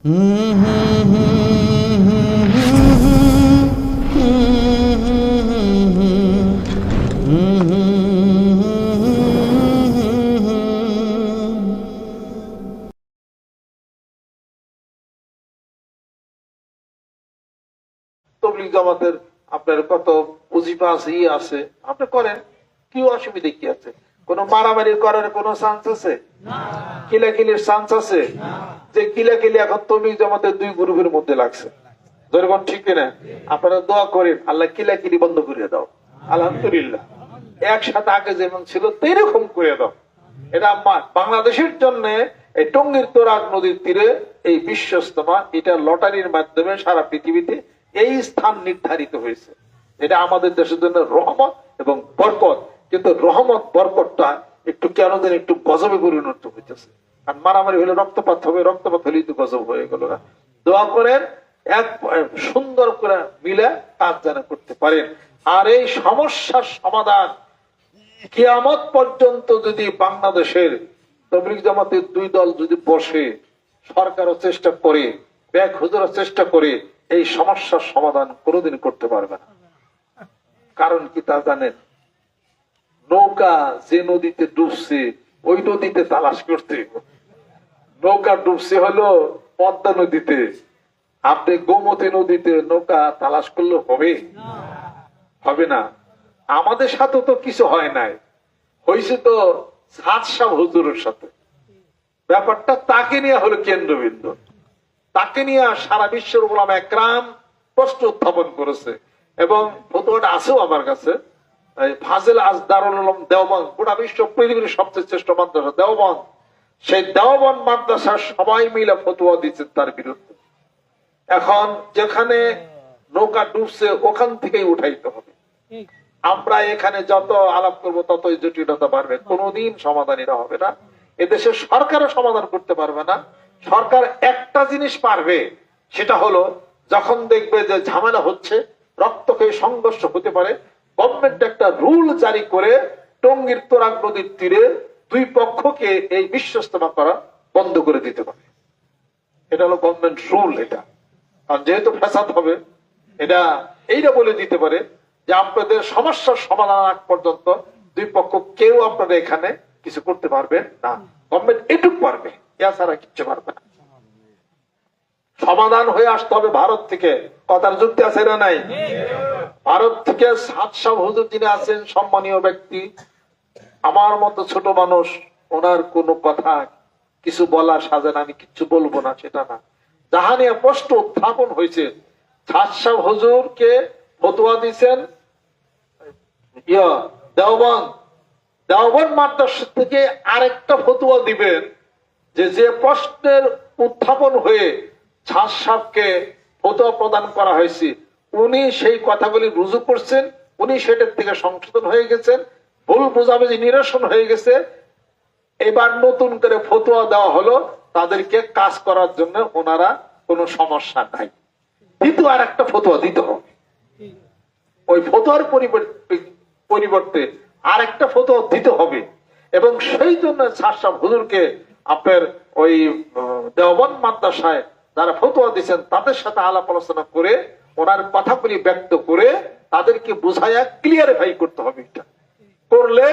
তবলিগ জামাতের আপনার কত পুঁজিপা আছে ই আছে। আপনি করেন কি অসুবিধা কি আছে? কোন মারামারি করার কোন চান্স আছে? কিলাকিলির চান্স আছে? যে কিলাকিলি এখন তবলিগ জামাতের দুই গ্রুপের মধ্যে লাগছে। যেরকম ঠিক কিনা? আপনারা দোয়া করেন, আল্লাহ কিলাকিলি বন্ধ করে দাও। আলহামদুলিল্লাহ। একসাথে আগে যেমন ছিল তেরকম করে দাও। এটা আমার, বাংলাদেশের জন্য এই টঙ্গীর তোরাগ নদীর তীরে এই বিশ্বস্তমা এটা লটারির মাধ্যমে সারা পৃথিবীতে এই স্থান নির্ধারিত হয়েছে। এটা আমাদের দেশের জন্য রহমত এবং বরকত। কিন্তু রহমত, বরকতটা একটু কেন যেন একটু গজবে পরিণত হইতেছে। আর মারামারি হলে রক্তপাত হবে, রক্তপাত হলেই তো গজব হয়ে গেল না। দোয়া করেন, এক সুন্দর করে মিলে কাজ যেন করতে পারেন। আর এই সমস্যার সমাধান কিয়ামত পর্যন্ত যদি বাংলাদেশের তবলিগ জামাতের দুই দল যদি বসে, সরকারও চেষ্টা করে ব্যাগ হুজুরও চেষ্টা করে, এই সমস্যার সমাধান কোনোদিন করতে পারবে না। কারণ কি তা জানেন? নৌকা যে নদীতে ডুবছে ওই নদীতে তালাশ করতে। নৌকা ডুবছে হলো পদ্মা নদীতে। আপনি গোমতী নদীতে নৌকা তালাশ করলে হবে? হবে না। আমাদের সাথে তো কিছু হয় নাই। হয়েছে তো সাতসাব হুজুরের সাথে। ব্যাপারটা তাকে নিয়ে হলো কেন্দ্রবিন্দু। তাকে নিয়ে সারা বিশ্বের গোলাম একরাম প্রশ্ন উত্থাপন করেছে। এবং ফটোটা আছেও আমার কাছে। ফাজেল আজ দারুল উলুম দেওবন্দ, গোটা বিশ্ব পৃথিবীর সবচেয়ে শ্রেষ্ঠ মাদ্রাসা দেওবন্দ। সেই দেওবন্দ মাদ্রাসার সবাই মিলে ফতুয়া দিচ্ছেন তার বিরুদ্ধে। এখন যেখানে নৌকা ডুবছে, ওখান থেকেই উঠাইতে হবে। আমরা এখানে যত আলাপ করব, ততই জটিলতা বাড়বে। কোনোদিন সমাধান এটা হবে না। এদেশের সরকারও সমাধান করতে পারবে না। সরকার একটা জিনিস পারবে, সেটা হলো যখন দেখবে যে ঝামেলা হচ্ছে, রক্তকে সংঘর্ষ হতে পারে গভর্নমেন্ট একটা রুল জারি করে টঙ্গীর তোরাগ নদীর তীরে দুই পক্ষকে এই বিশ্বস্তমা করা বন্ধ করে দিতে পারে। এটা হলো গভর্নমেন্ট রুল এটা। কারণ যেহেতু ফ্যাসাদ হবে, এটা এইটা বলে দিতে পারে যে আপনাদের সমস্যার সমাধান আগ পর্যন্ত দুই পক্ষ কেউ আপনাদের এখানে কিছু করতে পারবেন না। গভর্নমেন্ট এটুক পারবে, এছাড়া কিচ্ছু পারবে না। সমাধান হয়ে আসতে হবে ভারত থেকে। কথার যুক্তি আছে না নাই? ভারত থেকে সাতশা হুজুর যিনি আছেন, সম্মানীয় ব্যক্তি, আমার মতো ছোট মানুষ, ওনার কোনো কথা, কিছু বলার সাজেন, আমি কিচ্ছু বলব না, সেটা না। যাহা প্রশ্ন উত্থাপন হয়েছে। হুজুরকে ফতুয়া দেওবন দেওবন থেকে আরেকটা ফতুয়া দিবেন, যে যে প্রশ্নের উত্থাপন হয়ে ছাদ সাহেবকে ফতুয়া প্রদান করা হয়েছে উনি সেই কথাগুলি রুজু করছেন, উনি সেটার থেকে সংশোধন হয়ে গেছেন, ভুল বোঝাবুঝি নিরসন হয়ে গেছে। এবার নতুন করে ফতোয়া দেওয়া হলো, তাদেরকে কাজ করার জন্য ওনারা কোনো সমস্যা নাই। দ্বিতীয় আর একটা ফতোয়া দিতে হবে। ওই ফতোয়ার পরিবর্তে আর একটা ফতোয়া দিতে হবে। এবং সেই জন্য সাহসাব হুজুরকে আপনার ওই দেওবন্দ মাদ্রাসায় যারা ফতোয়া দিচ্ছেন তাদের সাথে আলাপ আলোচনা করে ওনার কথাগুলি ব্যক্ত করে তাদেরকে বুঝাইয়া ক্লিয়ারিফাই করতে হবে এটা। করলে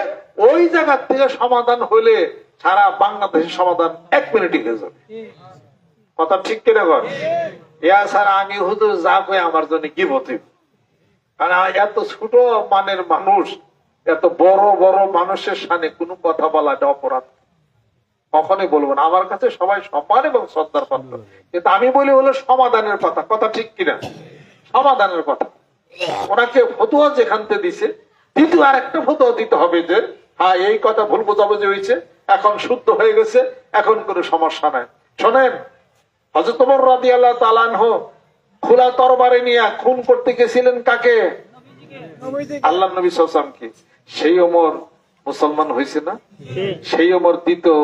ওই জায়গা থেকে সমাধান হলে সারা বাংলাদেশের সমাধান এক মিনিটই হয়ে যাবে। কথা ঠিক কিনা কর ইয়া স্যার, আমি হুজুর যা কই আমার জন্য কি বলতে কারণ এত ছোট মানের মানুষ, এত বড় বড় মানুষের সামনে কোনো কথা বলা এটা অপরাধ। কখনই বলব না। আমার কাছে সবাই সম্মান এবং শ্রদ্ধার পাত্র। কিন্তু আমি বলি হলো সমাধানের কথা। কথা ঠিক কিনা? সমাধানের কথা। ওনাকে ফতুয়া যেখান থেকে দিছে, দ্বিতীয় আর একটা ফতুয়া দিতে হবে যে হ্যাঁ এই কথা ভুল বোঝাবুঝি হয়েছে, এখন শুদ্ধ হয়ে গেছে, এখন কোনো সমস্যা নাই। শোনেন হজরত ওমর রাদিয়াল্লাহু তাআলা আনহু খোলা তরবারে নিয়ে খুন করতে গেছিলেন কাকে? আল্লাহ নবী সেই ওমর মুসলমান হয়েছে না? সেই ওমর দ্বিতীয়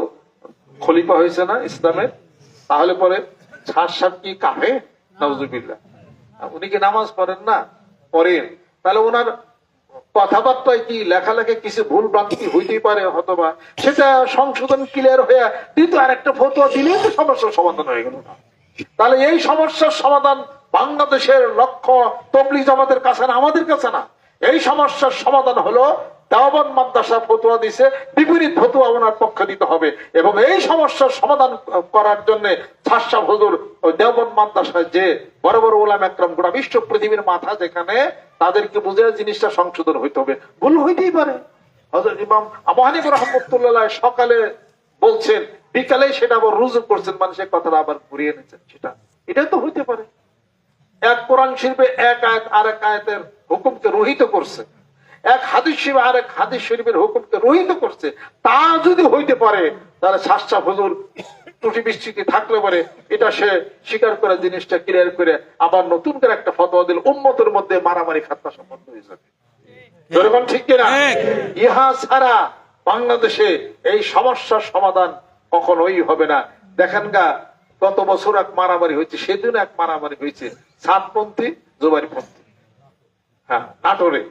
খলিফা হয়েছে না ইসলামের? তাহলে পরে ছাড় সাপ কি কাফে নজুবিল্লা উনি কি নামাজ পড়েন না? পড়েন। তাহলে ওনার কথাবার্তায় কি লেখালেখি কিছু ভুল ভ্রান্তি হইতেই পারে হতবা সেটা সংশোধন ক্লিয়ার হয়ে দ্বিতীয় আর একটা ফটোয়া দিলেই তো সমস্যার সমাধান হয়ে গেল। তাহলে এই সমস্যার সমাধান বাংলাদেশের লক্ষ্য তবলিগ জামাতের কাছে না, আমাদের কাছে না। এই সমস্যার সমাধান হলো দেওয়ান মাদ্রাসা ফতুয়া দিছে, বিপরীত ফতুয়া ওনার পক্ষে দিতে হবে। এবং এই সমস্যার সমাধান করার জন্য ছাসা হুজুর ওই দেওবন মাদ্রাসায় যে বড় বড় ওলাম একরম বিশ্ব পৃথিবীর মাথা যেখানে, তাদেরকে বুঝে জিনিসটা সংশোধন হইতে হবে। ভুল হইতেই পারে। সকালে বলছেন, বিকালে সেটা আবার রুজু করছেন মানুষের কথাটা আবার ঘুরিয়ে এনেছেন সেটা। এটা তো হইতে পারে। এক কোরআন শিল্পে এক আয়াত আর এক আয়াতের হুকুমকে রহিত করছে। এক হাদিস শিবে আর এক হাদিস শরীফের হুকুমকে রহিত করছে। তা যদি হইতে পারে, তাহলে শাসা হুজুর ত্রুটি বিস্তৃতি থাকলে পারে এটা সে স্বীকার করে জিনিসটা ক্লিয়ার করে আবার নতুন করে একটা ফতোয়া দিল উম্মতের মধ্যে মারামারি খাতনা সম্বন্ধ হয়ে যাবে। যেরকম ঠিক কিনা? ইহা ছাড়া বাংলাদেশে এই সমস্যার সমাধান কখনোই হবে না। দেখেন গা গত বছর এক মারামারি হয়েছে সেদিন এক মারামারি হয়েছে। সাতপন্থী জোবারিপন্থী হ্যাঁ নাটোরে।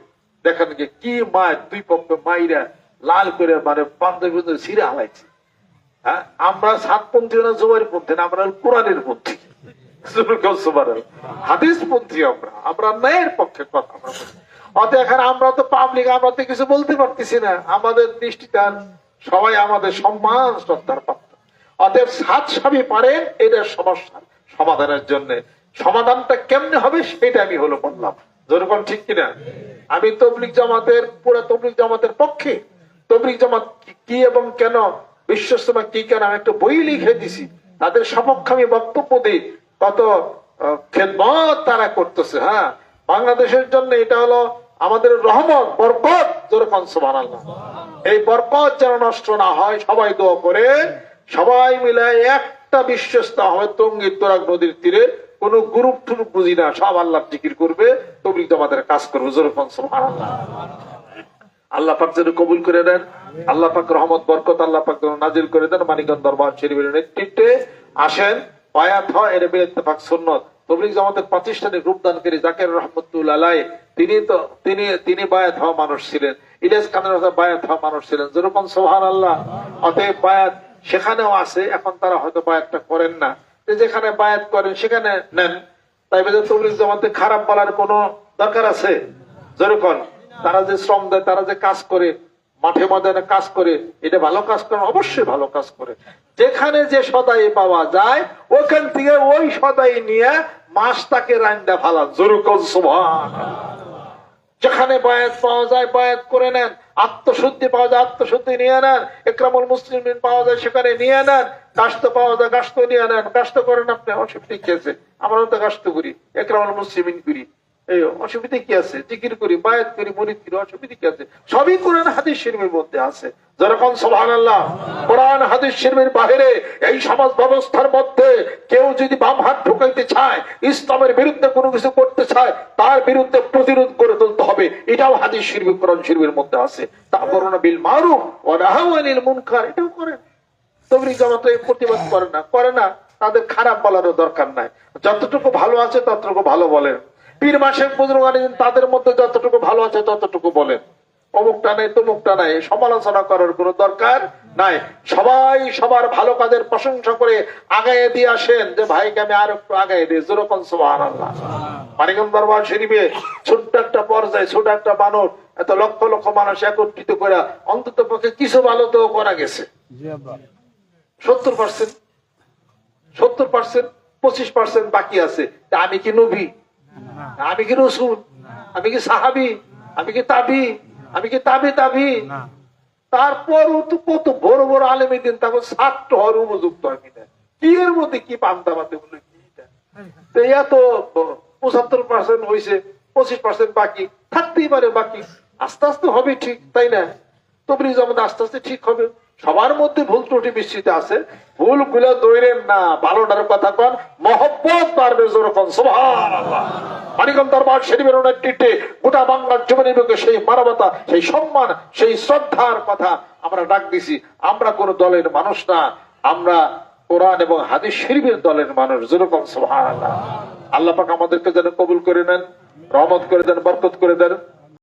দেখেন যে কি মায় দুই পক্ষ মাইরা লাল করে মানে বান্ধবী ছিঁড়ে হালাইছে। হ্যাঁ? আমরা সাতপন্থী না জোবারিপন্থী না, আমরা কোরআনের পন্থী। সমাধানের জন্য সমাধানটা কেমনে হবে সেটা আমি হলো বললাম। যেরকম ঠিক কিনা? আমি তবলিক জামাতের, পুরা তবলিক জামাতের পক্ষে। তবলিক জামাত কি এবং কেন বিশ্বস্তমা কি কেন? আমি একটা বই লিখে দিছি। তাদের সপক্ষে আমি বক্তব্য দিই। কত খেদমত তারা করতেছে হ্যাঁ? বাংলাদেশের জন্য এটা হলো আমাদের রহমত, বরকত। এই বরকত যেন নষ্ট না হয়, সবাই দোয়া করে। সবাই মিলে একটা বিশ্বস্ত হবে টঙ্গীর তোরাক নদীর তীরে কোন গ্রুপ টুরুপ বুঝি না, সব আল্লাহ জিকির করবে। তবলি তোমাদের কাজ করবে। যেরকম সুবহান আল্লাহ পাক যেন কবুল করে দেন আল্লাহ পাক রহমত, বরকত আল্লাহ পাক যেন নাজিল করে দেন, মানিকগঞ্জ দরবার শরীফের নেতৃত্বে আসেন বায়াত হয় এটা বের ইত্তেফাক সুন্নত। তবলিগ জামাতের প্রাতিষ্ঠানিক রূপদানকারী জাকের রহমতুল্লাহ আলাই, তিনি তো, তিনি তিনি বায়াত হওয়া মানুষ ছিলেন। ইলিয়াস খানের বায়াত হওয়া মানুষ ছিলেন। যেরকম সোহান আল্লাহ অতএব বায়াত সেখানেও আছে, এখন তারা হয়তো বায়াতটা করেন না। যেখানে বায়াত করেন, সেখানে নেন। তাই বলে তবলিগ জামাতে খারাপ বলার কোনো দরকার আছে? যেরকম তারা যে শ্রম দেয়, তারা যে কাজ করে, মাঠে ময়দানে কাজ করে, এটা ভালো কাজ করে অবশ্যই ভালো কাজ করে। যেখানে যে সদাই পাওয়া যায়, ওখান থেকে ওই সদাই নিয়ে মাছটাকে রান্না ফালান জরুকল যেখানে বায়াত পাওয়া যায়, বায়াত করে নেন। আত্মশুদ্ধি পাওয়া যায়, আত্মশুদ্ধি নিয়ে নেন। একরামুল মুসলিম পাওয়া যায়, সেখানে নিয়ে নেন। কাস্ত পাওয়া যায় কাস্ত নিয়ে নেন। কাস্ত করেন আপনি অসুবিধা কি আছে। আমরাও তো কাস্ত করি, একরামুল মুসলিমিন করি। কি আছে? জিকির করি, বায়াত করি, মরিদ করি, অসুবিধা কি আছে? সবই কোরআন হাদিস মধ্যে আছে। যেরকম সোহান আল্লাহ কোরআন হাদিস বাহিরে এই সমাজ ব্যবস্থার মধ্যে কেউ যদি বাম হাত ঢুকাইতে চায়, ইসলামের বিরুদ্ধে কোনো কিছু করতে চায়, তার বিরুদ্ধে প্রতিরোধ করে তুলতে হবে। এটাও হাদিস শরীফ, কোরআন শরীফের মধ্যে আছে। তারপর বিল মারুফ রাহাওয়ানিল মুনকার, এটাও করেন তবলিগ জামাত প্রতিবাদ করে না করে না। তাদের খারাপ বলারও দরকার নাই। যতটুকু ভালো আছে, ততটুকু ভালো বলেন পীর মাসের বুজুর্গ তাদের মধ্যে যতটুকু ভালো আছে ততটুকু বলেন। অমুকটা নেই তমুকটা নাই সমালোচনা করার কোনো দরকার নাই। সবাই সবার ভালো কাজের প্রশংসা করে আগায় দিয়ে আসেন যে ভাইকে আমি আর একটু আগায় দিই। যেরকম আল্লাহ মানিকম দরবার শরীফে ছোট্ট একটা পর্যায়ে ছোট একটা বানর এত লক্ষ লক্ষ মানুষ একত্রিত করে অন্তত পক্ষে কিছু ভালো তো করা গেছে। সত্তর পার্সেন্ট সত্তর পার্সেন্ট পঁচিশ পার্সেন্ট বাকি আছে। আমি কি নবী? আমি কি রসুল? আমি কি সাহাবি? আমি কি তাবি? আমি কি তাবি তাবি? তারপরও তো কত বড় বড় আলেমী দিন তখন ছাত্র হওয়ার উপযুক্ত আমি না কি এর মধ্যে কি পান্তা পাতে বলে কি ইয়া তো পঁচাত্তর পার্সেন্ট হয়েছে পঁচিশ পার্সেন্ট বাকি থাকতেই পারে বাকি। আস্তে আস্তে হবে ঠিক তাই না? তবলিজ আমাদের আস্তে আস্তে ঠিক হবে। সবার মধ্যে ভুল ত্রুটি বিস্তৃত আছে। ভুলগুলো দৈরেন না ভালোটার কথা কন, মহব্বত যেরকম সুবহানাল্লাহ। মানিকম দরবার গোটা বাংলার সেই মানবতা, সেই সম্মান, সেই শ্রদ্ধার কথা আমরা ডাক দিছি। আমরা কোন দলের মানুষ না, আমরা কোরআন এবং হাদিস শরীফের দলের মানুষ যেরকম সুবহানাল্লাহ। আল্লাহ পাক আমাদেরকে যেন কবুল করে নেন, রহমত করে দেন, বরকত করে দেন।